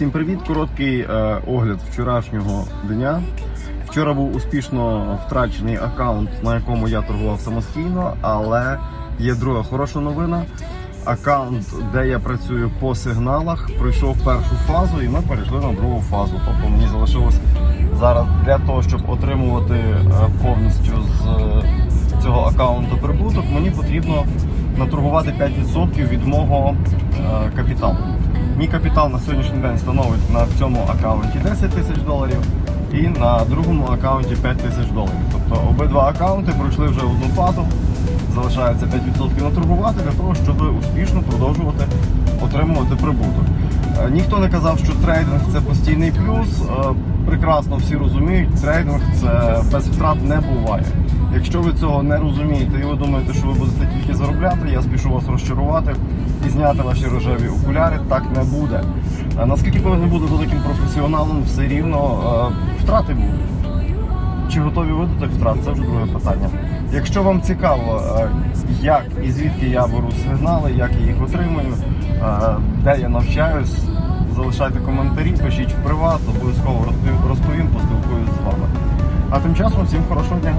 Всім привіт! Короткий е, огляд вчорашнього дня. Вчора був успішно втрачений аккаунт, на якому я торгував самостійно, але є друга хороша новина. Аккаунт, де я працюю по сигналах, пройшов першу фазу, і ми перейшли на другу фазу. Тобто мені залишилось зараз для того, щоб отримувати е, повністю з е, цього аккаунту прибуток, мені потрібно наторгувати 5% від мого е, капіталу. Мій капітал на сьогоднішній день становить на цьому аккаунті 10 тисяч доларів і на другому аккаунті 5 тисяч доларів. Тобто обидва аккаунти пройшли вже одну фазу. Залишається 5% наторгувати для того, щоб успішно продовжувати отримувати прибуток. Е, Ніхто не казав, що трейдинг це постійний плюс. Е, Прекрасно всі розуміють, трейдинг це без втрат не буває. Якщо ви цього не розумієте і ви думаєте, що ви будете тільки заробляти, я спішу вас розчарувати і зняти ваші рожеві окуляри. Так не буде. Наскільки ви не були великим професіоналом, все рівно е, втрати будуть. Чи готові ви до тих втрат? Це вже друге питання. Якщо вам цікаво, е, як і звідки я беру сигнали, як я їх отримую, е, де я навчаюсь, залишайте коментарі, пишіть в приват, обов'язково розповім, поспілкуюсь з вами. А тим часом всім хорошого дня.